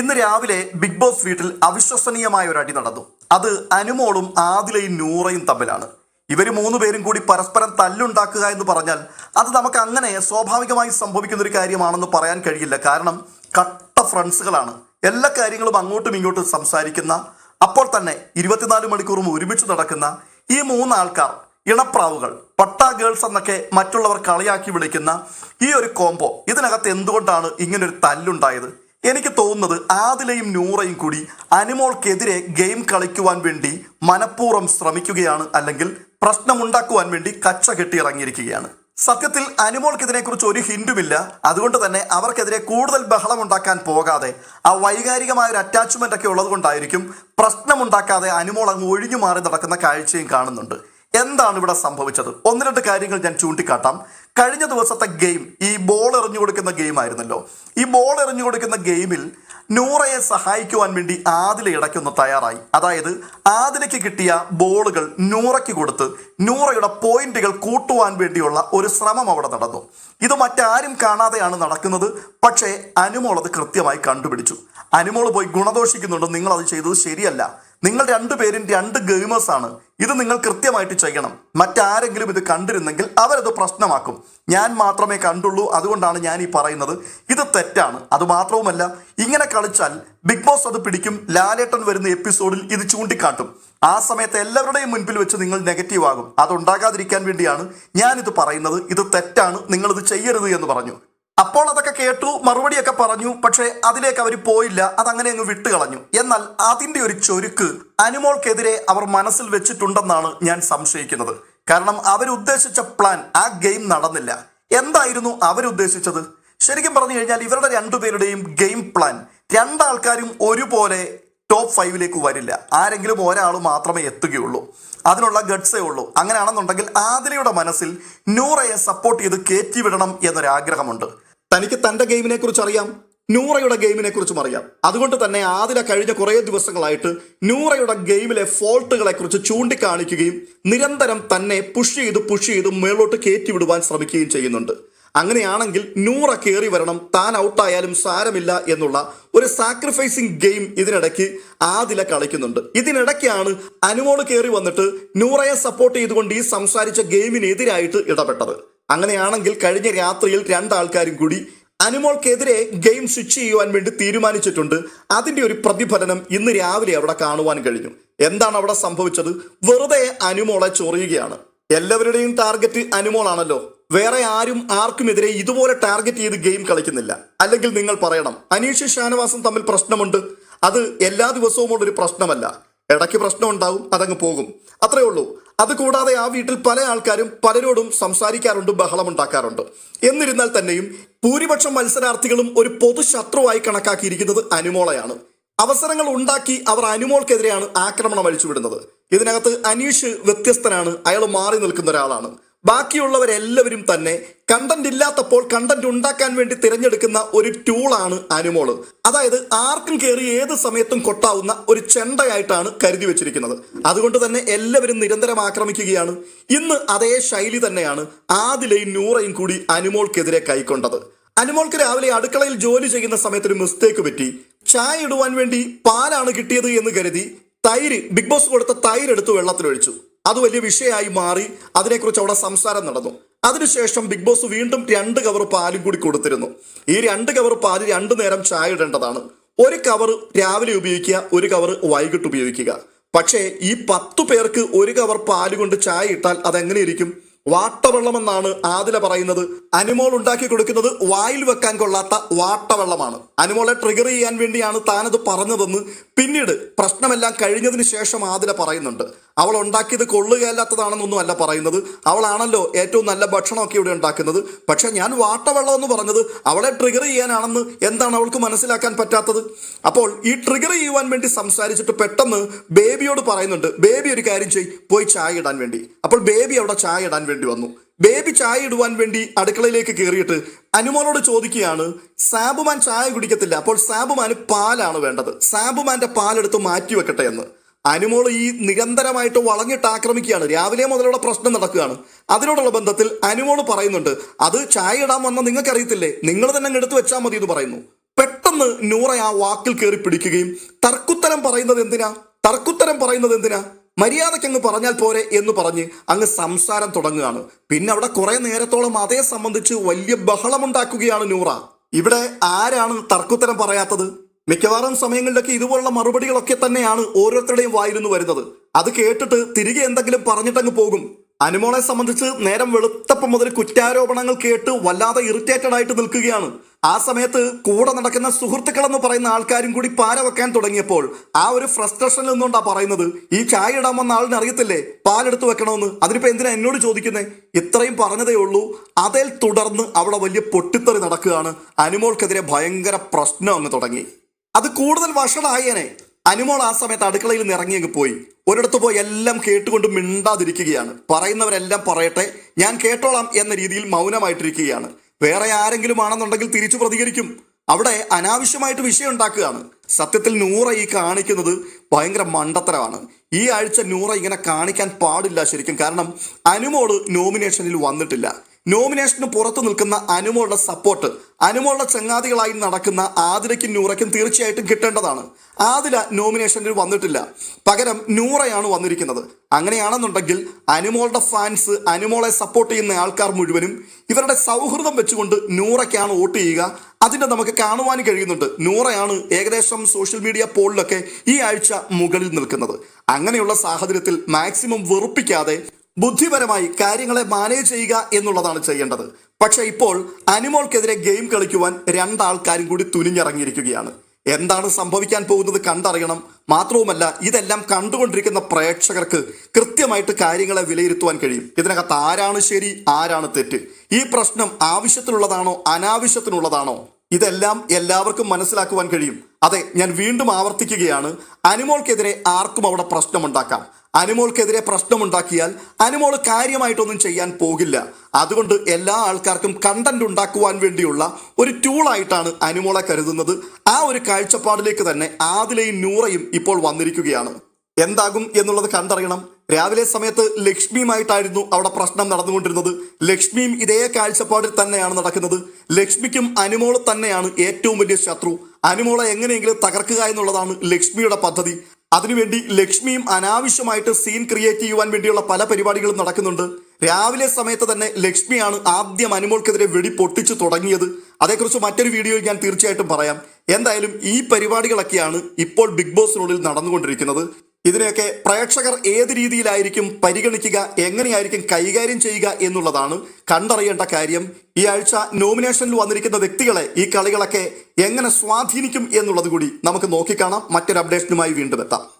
ഇന്ന് രാവിലെ big boss വീട്ടിൽ അവിശ്വസനീയമായ ഒരു അടി നടന്നു. അത് അനുമോളും ആദിലയും നൂറയും തമ്മിലാണ്. ഇവർ മൂന്ന് പേരും കൂടി പരസ്പരം തല്ലുണ്ടാക്കുക എന്ന് പറഞ്ഞാൽ അത് നമുക്ക് അങ്ങനെ സ്വാഭാവികമായി സംഭവിക്കുന്ന ഒരു കാര്യമാണെന്ന് പറയാൻ കഴിയില്ല. കാരണം കട്ട ഫ്രണ്ട്സുകളാണ്. എല്ലാ കാര്യങ്ങളും അങ്ങോട്ടും ഇങ്ങോട്ടും സംസാരിക്കുന്ന അപ്പോൾ തന്നെ ഇരുപത്തിനാല് മണിക്കൂറും ഒരുമിച്ച് നടക്കുന്ന ഈ മൂന്ന് ആൾക്കാർ ഇണപ്രാവുകൾ പട്ട ഗേൾസ് എന്നൊക്കെ മറ്റുള്ളവർ കളിയാക്കി വിളിക്കുന്ന ഈ ഒരു കോംബോ ഇതിനകത്ത് എന്തുകൊണ്ടാണ് ഇങ്ങനൊരു തല്ലുണ്ടായത്? എനിക്ക് തോന്നുന്നത് ആദിലയും നൂറയും കൂടി അനിമോൾക്കെതിരെ ഗെയിം കളിക്കുവാൻ വേണ്ടി മനഃപൂർവം ശ്രമിക്കുകയാണ് അല്ലെങ്കിൽ പ്രശ്നമുണ്ടാക്കുവാൻ വേണ്ടി കച്ച കെട്ടി ഇറങ്ങിയിരിക്കുകയാണ് സത്യത്തിൽ അനിമോൾക്കെതിരെ കുറിച്ച് ഒരു ഹിന്റുമില്ല. അതുകൊണ്ട് തന്നെ അവർക്കെതിരെ കൂടുതൽ ബഹളം ഉണ്ടാക്കാൻ പോകാതെ ആ വൈകാരികമായ ഒരു അറ്റാച്ച്മെന്റ് ഒക്കെ ഉള്ളത് കൊണ്ടായിരിക്കും പ്രശ്നമുണ്ടാക്കാതെ അനിമോൾ അങ്ങ് ഒഴിഞ്ഞു മാറി നടക്കുന്ന കാഴ്ചയും കാണുന്നുണ്ട്. എന്താണ് ഇവിടെ സംഭവിച്ചത്? ഒന്ന് രണ്ട് കാര്യങ്ങൾ ഞാൻ ചൂണ്ടിക്കാട്ടാം. കഴിഞ്ഞ ദിവസത്തെ ഗെയിം ഈ ബോൾ എറിഞ്ഞു കൊടുക്കുന്ന ഗെയിം ആയിരുന്നല്ലോ. ഈ ബോൾ എറിഞ്ഞു കൊടുക്കുന്ന ഗെയിമിൽ നൂറയെ സഹായിക്കുവാൻ വേണ്ടി ആദില ഇടയ്ക്കൊന്ന് തയ്യാറായി. അതായത് ആദിലയ്ക്ക് കിട്ടിയ ബോളുകൾ നൂറയ്ക്ക് കൊടുത്ത് നൂറയുടെ പോയിന്റുകൾ കൂട്ടുവാൻ വേണ്ടിയുള്ള ഒരു ശ്രമം അവിടെ നടന്നു. ഇത് മറ്റാരും കാണാതെയാണ് നടക്കുന്നത്. പക്ഷേ അനുമോൾ അത് കൃത്യമായി കണ്ടുപിടിച്ചു. അനുമോൾ പോയി ഗുണദോഷിക്കുന്നുണ്ട്. നിങ്ങൾ അത് ചെയ്തത് ശരിയല്ല. നിങ്ങൾ രണ്ടുപേരും രണ്ട് ഗെയിമേഴ്സ് ആണ്. ഇത് നിങ്ങൾ കൃത്യമായിട്ട് ചെയ്യണം. മറ്റാരെങ്കിലും ഇത് കണ്ടിരുന്നെങ്കിൽ അവരത് പ്രശ്നമാക്കും. ഞാൻ മാത്രമേ കണ്ടുള്ളൂ അതുകൊണ്ടാണ് ഞാൻ ഈ പറയുന്നത്. ഇത് തെറ്റാണ്. അത് മാത്രവുമല്ല ഇങ്ങനെ കളിച്ചാൽ ബിഗ് ബോസ് അത് പിടിക്കും ലാലേട്ടൻ വരുന്ന എപ്പിസോഡിൽ ഇത് ചൂണ്ടിക്കാട്ടും. ആ സമയത്ത് എല്ലാവരുടെയും മുൻപിൽ വെച്ച് നിങ്ങൾ നെഗറ്റീവ് ആകും. അതുണ്ടാകാതിരിക്കാൻ വേണ്ടിയാണ് ഞാനിത് പറയുന്നത്. ഇത് തെറ്റാണ്. നിങ്ങളിത് ചെയ്യരുത് എന്ന് പറഞ്ഞു. അപ്പോൾ അതൊക്കെ കേട്ടു മറുപടിയൊക്കെ പറഞ്ഞു പക്ഷേ അതിലേക്ക് അവർ പോയില്ല അതങ്ങനെ അങ്ങ് വിട്ടുകളഞ്ഞു. എന്നാൽ അതിന്റെ ഒരു ചൊരുക്ക് അനുമോൾക്കെതിരെ അവർ മനസ്സിൽ വെച്ചിട്ടുണ്ടെന്നാണ് ഞാൻ സംശയിക്കുന്നത്. കാരണം അവരുദ്ദേശിച്ച പ്ലാൻ ആ ഗെയിം നടന്നില്ല. എന്തായിരുന്നു അവരുദ്ദേശിച്ചത്? ശരിക്കും പറഞ്ഞു കഴിഞ്ഞാൽ ഇവരുടെ രണ്ടുപേരുടെയും ഗെയിം പ്ലാൻ രണ്ടാൾക്കാരും ഒരുപോലെ ടോപ്പ് ഫൈവിലേക്ക് വരില്ല. ആരെങ്കിലും ഒരാൾ മാത്രമേ എത്തുകയുള്ളൂ. അതിനുള്ള ഗഡ്സേ ഉള്ളൂ. അങ്ങനെയാണെന്നുണ്ടെങ്കിൽ ആതിരയുടെ മനസ്സിൽ നൂറയെ സപ്പോർട്ട് ചെയ്ത് കയറ്റി വിടണം എന്നൊരാഗ്രഹമുണ്ട്. തനിക്ക് തന്റെ ഗെയിമിനെ കുറിച്ച് അറിയാം നൂറയുടെ ഗെയിമിനെ കുറിച്ചും അറിയാം. അതുകൊണ്ട് തന്നെ ആതിര കഴിഞ്ഞ കുറേ ദിവസങ്ങളായിട്ട് നൂറയുടെ ഗെയിമിലെ ഫോൾട്ടുകളെ കുറിച്ച് ചൂണ്ടിക്കാണിക്കുകയും നിരന്തരം തന്നെ പുഷ് ചെയ്ത് പുഷ് ചെയ്ത് മേളോട്ട് കയറ്റി വിടുവാൻ ശ്രമിക്കുകയും ചെയ്യുന്നുണ്ട്. അങ്ങനെയാണെങ്കിൽ നൂറ കയറി വരണം താൻ ഔട്ടായാലും സാരമില്ല എന്നുള്ള ഒരു സാക്രിഫൈസിങ് ഗെയിം ഇതിനിടയ്ക്ക് ആദില കളിക്കുന്നുണ്ട്. ഇതിനിടയ്ക്കാണ് അനുമോൾ കയറി വന്നിട്ട് നൂറയെ സപ്പോർട്ട് ചെയ്തുകൊണ്ട് ഈ സംസാരിച്ച ഗെയിമിനെതിരായിട്ട് ഇടപെട്ടത്. അങ്ങനെയാണെങ്കിൽ കഴിഞ്ഞ രാത്രിയിൽ രണ്ടാൾക്കാരും കൂടി അനുമോൾക്കെതിരെ ഗെയിം സ്വിച്ച് ചെയ്യുവാൻ വേണ്ടി തീരുമാനിച്ചിട്ടുണ്ട്. അതിന്റെ ഒരു പ്രതിഫലനം ഇന്ന് രാവിലെ അവിടെ കാണുവാൻ കഴിഞ്ഞു. എന്താണ് അവിടെ സംഭവിച്ചത്? വെറുതെ അനുമോളെ ചൊറിയുകയാണ്. എല്ലാവരുടെയും ടാർഗറ്റ് അനുമോളാണല്ലോ വേറെ ആരും ആർക്കുമെതിരെ ഇതുപോലെ ടാർഗറ്റ് ചെയ്ത് ഗെയിം കളിക്കുന്നില്ല. അല്ലെങ്കിൽ നിങ്ങൾ പറയണം അനീഷ് ഷാനവാസും തമ്മിൽ പ്രശ്നമുണ്ട്. അത് എല്ലാ ദിവസവും ഉള്ളൊരു പ്രശ്നമല്ല. ഇടയ്ക്ക് പ്രശ്നം ഉണ്ടാവും അതങ്ങ് പോകും. അത്രേ ഉള്ളൂ. അത് കൂടാതെ ആ വീട്ടിൽ പല ആൾക്കാരും പലരോടും സംസാരിക്കാറുണ്ട് ബഹളമുണ്ടാക്കാറുണ്ട്. എന്നിരുന്നാൽ തന്നെയും ഭൂരിപക്ഷം മത്സരാർത്ഥികളും ഒരു പൊതു ശത്രുവായി കണക്കാക്കിയിരിക്കുന്നത് അനുമോളയാണ്. അവസരങ്ങൾ ഉണ്ടാക്കി അവർ അനുമോൾക്കെതിരെയാണ് ആക്രമണം അഴിച്ചുവിടുന്നത്. ഇതിനകത്ത് അനീഷ് വ്യത്യസ്തനാണ്. അയാൾ മാറി നിൽക്കുന്ന ഒരാളാണ്. ബാക്കിയുള്ളവരെല്ലാവരും തന്നെ കണ്ടന്റ് ഇല്ലാത്തപ്പോൾ കണ്ടന്റ് ഉണ്ടാക്കാൻ വേണ്ടി തിരഞ്ഞെടുക്കുന്ന ഒരു ടൂളാണ് അനുമോൾ അതായത് ആർക്കും കയറി ഏത് സമയത്തും കൊട്ടാവുന്ന ഒരു ചെണ്ടയായിട്ടാണ് കരുതി വെച്ചിരിക്കുന്നത്. അതുകൊണ്ട് തന്നെ എല്ലാവരും നിരന്തരം ആക്രമിക്കുകയാണ്. ഇന്ന് അതേ ശൈലി തന്നെയാണ് ആദിലയും നൂറയും കൂടി അനുമോൾക്കെതിരെ കൈക്കൊണ്ടത്. അനുമോൾക്ക് രാവിലെ അടുക്കളയിൽ ജോലി ചെയ്യുന്ന സമയത്ത് ഒരു മിസ്റ്റേക്ക് പറ്റി. ചായ ഇടുവാൻ വേണ്ടി പാലാണ് കിട്ടിയത് എന്ന് കരുതി തൈര് ബിഗ് ബോസ് കൊടുത്ത തൈര് എടുത്ത് വെള്ളത്തിലൊഴിച്ചു. അത് വലിയ വിഷയമായി മാറി അതിനെക്കുറിച്ച് അവിടെ സംസാരം നടന്നു. അതിനുശേഷം ബിഗ് ബോസ് വീണ്ടും രണ്ട് കവർ പാലും കൂടി കൊടുത്തിരുന്നു. ഈ രണ്ട് കവർ പാൽ രണ്ടു നേരം ചായ ഇടേണ്ടതാണ്. ഒരു കവർ രാവിലെ ഉപയോഗിക്കുക ഒരു കവർ വൈകിട്ട് ഉപയോഗിക്കുക. പക്ഷേ ഈ പത്തു പേർക്ക് ഒരു കവർ പാൽ കൊണ്ട് ചായ ഇട്ടാൽ അതെങ്ങനെ ഇരിക്കും വാട്ടവെള്ളമെന്നാണ് ആദില പറയുന്നത്. അനുമോൾ ഉണ്ടാക്കി കൊടുക്കുന്നത് വായിൽ വെക്കാൻ കൊള്ളാത്ത വാട്ടവെള്ളമാണ്. അനുമോളെ ട്രിഗർ ചെയ്യാൻ വേണ്ടിയാണ് താനത് പറഞ്ഞതെന്ന് പിന്നീട് പ്രശ്നമെല്ലാം കഴിഞ്ഞതിന് ശേഷം ആദില പറയുന്നുണ്ട്. അവൾ ഉണ്ടാക്കിയത് കൊള്ളുകയല്ലാത്തതാണെന്നൊന്നും അല്ല പറയുന്നത്. അവളാണല്ലോ ഏറ്റവും നല്ല ഭക്ഷണമൊക്കെ ഇവിടെ ഉണ്ടാക്കുന്നത്. പക്ഷേ ഞാൻ വാട്ടവെള്ളം എന്ന് പറഞ്ഞത് അവളെ ട്രിഗർ ചെയ്യാനാണെന്ന് എന്താണ് അവൾക്ക് മനസ്സിലാക്കാൻ പറ്റാത്തത്? അപ്പോൾ ഈ ട്രിഗർ ചെയ്യുവാൻ വേണ്ടി സംസാരിച്ചിട്ട് പെട്ടെന്ന് ബേബിയോട് പറയുന്നുണ്ട് ബേബി ഒരു കാര്യം ചെയ് പോയി ചായ ഇടാൻ വേണ്ടി. അപ്പോൾ ബേബി അവിടെ ചായ ഇടാൻ വേണ്ടി വന്നു. ബേബി ചായ ഇടുവാൻ വേണ്ടി അടുക്കളയിലേക്ക് കയറിയിട്ട് അനുമോളോട് ചോദിക്കുകയാണ് സാബുമാൻ ചായ കുടിക്കത്തില്ല അപ്പോൾ സാബുമാന് പാലാണ് വേണ്ടത്. സാബുമാന്റെ പാലെടുത്ത് മാറ്റി വെക്കട്ടെ എന്ന്. അനുമോൾ ഈ നിരന്തരമായിട്ട് വളഞ്ഞിട്ട് ആക്രമിക്കുകയാണ്. രാവിലെ മുതലുള്ള പ്രശ്നം നടക്കുകയാണ്. അതിനോടുള്ള ബന്ധത്തിൽ അനുമോൾ പറയുന്നുണ്ട് അത് ചായ ഇടാൻ വന്ന നിങ്ങൾക്കറിയത്തില്ലേ? നിങ്ങൾ തന്നെ എടുത്ത് വെച്ചാൽ മതി എന്ന് പറയുന്നു. പെട്ടെന്ന് നൂറ ആ വാക്കിൽ കയറി പിടിക്കുകയും തർക്കുത്തരം പറയുന്നത് എന്തിനാ? തർക്കുത്തരം പറയുന്നത് എന്തിനാ? മര്യാദയ്ക്ക് അങ്ങ് പറഞ്ഞാൽ പോരെ എന്ന് പറഞ്ഞ് അങ്ങ് സംസാരം തുടങ്ങുകയാണ്. പിന്നെ അവിടെ കുറെ നേരത്തോളം അതേ സംബന്ധിച്ച് വലിയ ബഹളമുണ്ടാക്കുകയാണ് നൂറ. ഇവിടെ ആരാണ് തർക്കുത്തരം പറയാത്തത്? മിക്കവാറും സമയങ്ങളിലൊക്കെ ഇതുപോലുള്ള മറുപടികളൊക്കെ തന്നെയാണ് ഓരോരുത്തരുടെയും വായിരുന്നു വരുന്നത്. അത് കേട്ടിട്ട് തിരികെ എന്തെങ്കിലും പറഞ്ഞിട്ടങ്ങ് പോകും. അനുമോളെ സംബന്ധിച്ച് നേരം വെളുത്തപ്പം മുതൽ കുറ്റാരോപണങ്ങൾ കേട്ട് വല്ലാതെ ഇറിറ്റേറ്റഡ് ആയിട്ട് നിൽക്കുകയാണ്. ആ സമയത്ത് കൂടെ നടക്കുന്ന സുഹൃത്തുക്കൾ എന്ന് പറയുന്ന ആൾക്കാരും കൂടി പാര വെക്കാൻ തുടങ്ങിയപ്പോൾ ആ ഒരു ഫ്രസ്ട്രേഷനിൽ നിന്നുകൊണ്ടാ പറയുന്നത് ഈ ചായ ഇടാൻ വന്ന ആളിന് അറിയത്തില്ലേ? പാലെടുത്ത് വെക്കണമെന്ന് അതിനിപ്പോ എന്തിനാ എന്നോട് ചോദിക്കുന്നേ? ഇത്രയും പറഞ്ഞതേ ഉള്ളൂ. അതിൽ തുടർന്ന് അവിടെ വലിയ പൊട്ടിത്തെറി നടക്കുകയാണ്. അനുമോൾക്കെതിരെ ഭയങ്കര പ്രശ്നം അങ്ങ് തുടങ്ങി. അത് കൂടുതൽ വഷളായേനെ. അനുമോൾ ആ സമയത്ത് അടുക്കളയിൽ നിന്ന് ഇറങ്ങിയങ്ങ് പോയി. ഒരിടത്ത് പോയി എല്ലാം കേട്ടുകൊണ്ട് മിണ്ടാതിരിക്കുകയാണ്. പറയുന്നവരെല്ലാം പറയട്ടെ ഞാൻ കേട്ടോളാം എന്ന രീതിയിൽ മൗനമായിട്ടിരിക്കുകയാണ്. വേറെ ആരെങ്കിലും ആണെന്നുണ്ടെങ്കിൽ തിരിച്ചു പ്രതികരിക്കും. അവിടെ അനാവശ്യമായിട്ട് വിഷയം ഉണ്ടാക്കുകയാണ്. സത്യത്തിൽ നൂറ ഈ കാണിക്കുന്നത് ഭയങ്കര മണ്ടത്തരമാണ്. ഈ ആഴ്ച നൂറ ഇങ്ങനെ കാണിക്കാൻ പാടില്ല ശരിക്കും. കാരണം അനുമോൾ നോമിനേഷനിൽ വന്നിട്ടില്ല. നോമിനേഷന് പുറത്തു നിൽക്കുന്ന അനുമോളുടെ സപ്പോർട്ട് അനുമോളുടെ ചങ്ങാതികളായി നടക്കുന്ന ആതിരയ്ക്കും നൂറയ്ക്കും തീർച്ചയായിട്ടും കിട്ടേണ്ടതാണ്. ആതിര നോമിനേഷനിൽ വന്നിട്ടില്ല. പകരം നൂറയാണ് വന്നിരിക്കുന്നത്. അങ്ങനെയാണെന്നുണ്ടെങ്കിൽ അനുമോളുടെ ഫാൻസ് അനുമോളെ സപ്പോർട്ട് ചെയ്യുന്ന ആൾക്കാർ മുഴുവനും ഇവരുടെ സൗഹൃദം വെച്ചുകൊണ്ട് നൂറയ്ക്കാണ് വോട്ട് ചെയ്യുക. അതിന്റെ നമുക്ക് കാണുവാൻ കഴിയുന്നുണ്ട്. നൂറയാണ് ഏകദേശം സോഷ്യൽ മീഡിയ പോളിലൊക്കെ ഈ ആഴ്ച മുകളിൽ നിൽക്കുന്നത്. അങ്ങനെയുള്ള സാഹചര്യത്തിൽ മാക്സിമം വെറുപ്പിക്കാതെ ബുദ്ധിപരമായി കാര്യങ്ങളെ മാനേജ് ചെയ്യുക എന്നുള്ളതാണ് ചെയ്യേണ്ടത്. പക്ഷെ ഇപ്പോൾ അനിമോൾക്കെതിരെ ഗെയിം കളിക്കുവാൻ രണ്ടാൾക്കാരും കൂടി തുനിഞ്ഞിറങ്ങിയിരിക്കുകയാണ്. എന്താണ് സംഭവിക്കാൻ പോകുന്നത് കണ്ടറിയണം. മാത്രവുമല്ല ഇതെല്ലാം കണ്ടുകൊണ്ടിരിക്കുന്ന പ്രേക്ഷകർക്ക് കൃത്യമായിട്ട് കാര്യങ്ങളെ വിലയിരുത്തുവാൻ കഴിയും. ഇതിനകത്ത് ആരാണ് ശരി ആരാണ് തെറ്റ്? ഈ പ്രശ്നം ആവശ്യത്തിനുള്ളതാണോ അനാവശ്യത്തിനുള്ളതാണോ? ഇതെല്ലാം എല്ലാവർക്കും മനസ്സിലാക്കുവാൻ കഴിയും. അതെ ഞാൻ വീണ്ടും ആവർത്തിക്കുകയാണ്. അനിമോൾക്കെതിരെ ആർക്കും അവിടെ പ്രശ്നമുണ്ടാക്കാം. അനുമോൾക്കെതിരെ പ്രശ്നമുണ്ടാക്കിയാൽ അനുമോൾ കാര്യമായിട്ടൊന്നും ചെയ്യാൻ പോകില്ല. അതുകൊണ്ട് എല്ലാ ആൾക്കാർക്കും കണ്ടന്റ് ഉണ്ടാക്കുവാൻ വേണ്ടിയുള്ള ഒരു ടൂളായിട്ടാണ് അനുമോളെ കരുതുന്നത്. ആ ഒരു കാഴ്ചപ്പാടിലേക്ക് തന്നെ ആദിലയും നൂറയും ഇപ്പോൾ വന്നിരിക്കുകയാണ്. എന്താകും എന്നുള്ളത് കണ്ടറിയണം. രാവിലെ സമയത്ത് ലക്ഷ്മിയുമായിട്ടായിരുന്നു അവിടെ പ്രശ്നം നടന്നുകൊണ്ടിരുന്നത്. ലക്ഷ്മിയും ഇതേ കാഴ്ചപ്പാടിൽ തന്നെയാണ് നടക്കുന്നത്. ലക്ഷ്മിക്കും അനുമോൾ തന്നെയാണ് ഏറ്റവും വലിയ ശത്രു. അനുമോളെ എങ്ങനെയെങ്കിലും തകർക്കുക എന്നുള്ളതാണ് ലക്ഷ്മിയുടെ പദ്ധതി. അതിനുവേണ്ടി ലക്ഷ്മിയും അനാവശ്യമായിട്ട് സീൻ ക്രിയേറ്റ് ചെയ്യുവാൻ വേണ്ടിയുള്ള പല പരിപാടികളും നടക്കുന്നുണ്ട്. രാവിലെ സമയത്ത് തന്നെ ലക്ഷ്മിയാണ് ആദ്യം അനുമോൾക്കെതിരെ വെടി പൊട്ടിച്ചു തുടങ്ങിയത്. അതേക്കുറിച്ച് മറ്റൊരു വീഡിയോയിൽ ഞാൻ തീർച്ചയായിട്ടും പറയാം. എന്തായാലും ഈ പരിപാടികളൊക്കെയാണ് ഇപ്പോൾ ബിഗ് ബോസിനുള്ളിൽ നടന്നുകൊണ്ടിരിക്കുന്നത്. ഇതിനെയൊക്കെ പ്രേക്ഷകർ ഏത് രീതിയിലായിരിക്കും പരിഗണിക്കുക എങ്ങനെയായിരിക്കും കൈകാര്യം ചെയ്യുക എന്നുള്ളതാണ് കണ്ടറിയേണ്ട കാര്യം. ഈ ആഴ്ച നോമിനേഷനിൽ വന്നിരിക്കുന്ന വ്യക്തികളെ ഈ കളികളൊക്കെ എങ്ങനെ സ്വാധീനിക്കും എന്നുള്ളത് കൂടി നമുക്ക് നോക്കിക്കാണാം. മറ്റൊരു അപ്ഡേഷനുമായി വീണ്ടും എത്താം.